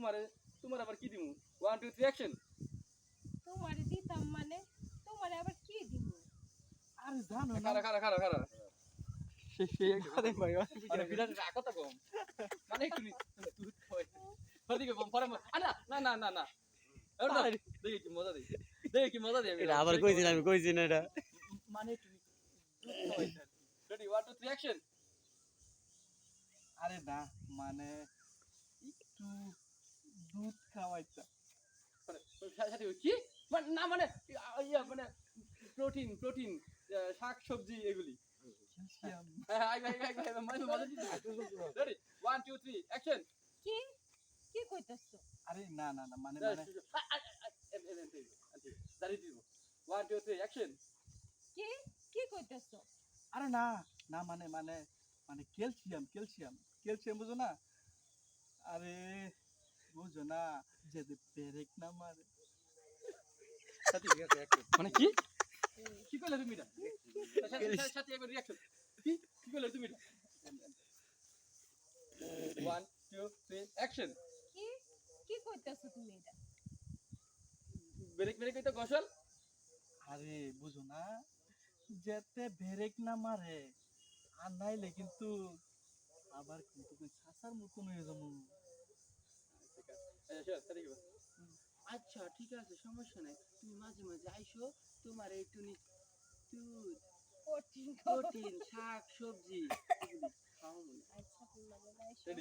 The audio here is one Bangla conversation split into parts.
তোমারে তোমার আবার কি দিমু? ওয়ান টু থ্রি অ্যাকশন তোমারে দিতাম মানে তোমারে আবার কি দিব আরে জানো না। খারা খারা খারা খারা সে সে আরে ভাই মানে বিরাট রাগ কথা কম? মানে একটু নি- তুই খাওয়াই। ওদিকে বম পরে মা- আ, না না না না না। এবার দাও। দেখি কি মজা দেই। দেখি কি মজা দেই এটা আবার কইছি না আমি কইছি না এটা। মানে ready one two three action আরে না মানে একটু দুধ খাওয়াইতা সাথে কি? মানে না মানে ইয়া মানে প্রোটিন প্রোটিন শাক সবজি এগুলি। হ্যাঁ মানে ওয়ান টু থ্রি অ্যাকশন কি? কি কইতাছো? আরে না না না মানে মানে দাঁড়িয়ে দিব। ওয়ান টু থ্রি অ্যাকশন কি? কি কইতাছো? আরে না না মানে মানে মানে ক্যালসিয়াম ক্যালসিয়াম ক্যালসিয়াম বুঝো না? আরে বুঝো না যে পেরেক না মারে। মানে কি? কি করলে তুমি এটা? সাথে- সাথে একবার রিঅ্যাকশন কি? কি করলে তুমি এটা? ওয়ান টু থ্রি অ্যাকশন কি? কি কইতাছো তুমি এটা? ব্রেক ব্রেক এটা কৌশল? আরে বুঝো না। যেতে ভেরেক না মারে আর নাইলে কিন্তু আবার কিন্তু তুই সাসার মতন হয়ে যাব। আচ্ছা ঠিক আছে সমস্যা নাই। তুমি মাঝে মাঝে আইসো তোমার একটু দুধ কঠিন প্রোটিন শাক সবজি। আচ্ছা?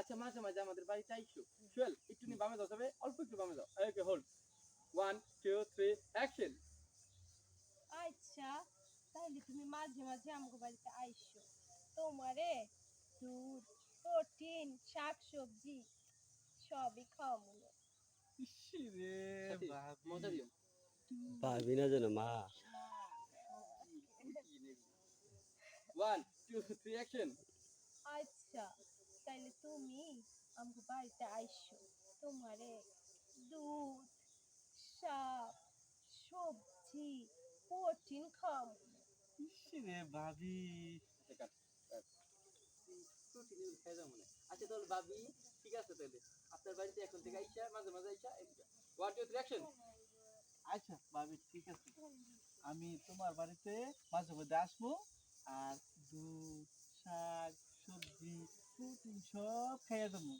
আচ্ছা মাঝে মাঝে আমাদের বাড়িতে আইসো। সোহেল একটু নি বামে তবে অল্প একটু বামে okay hold one two three action আচ্ছা তাহলে তুমি মাঝে মাঝে আমাকে বাড়িতে আইসো। তোমারে দুধ প্রোটিন শাক সবজি সবই খাওয়াবো। পাবি না যেন মা। ওয়ান টু থ্রি অ্যাকশন আচ্ছা তাহলে তুমি আমাকে বাড়িতে আইসো। তোমারে দুধ শাক সবজি প্রোটিন না। রে ভাবি। আচ্ছা তাহলে ভাবি ঠিক আছে তাহলে। আপনার বাড়িতে এখন থেকে আইসা মাঝে মাঝে আইসা ওয়ান টু থ্রি অ্যাকশন আচ্ছা ভাবি ঠিক আছে। আমি তোমার বাড়িতে মাঝে মধ্যে আসব আর দুধ শাক সবজি প্রোটিন সব খাইয়ে দেবো।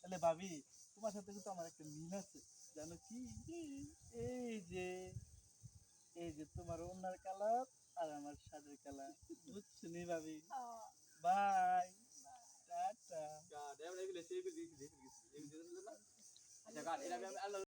তাহলে ভাবি তোমার সাথে কিন্তু আমার একটা মিল আছে জানো কি? এই যে এই যে তোমার ওনার কালার আর আমার শাড়ির কালার। বুঝছ নি ভাবি? By God.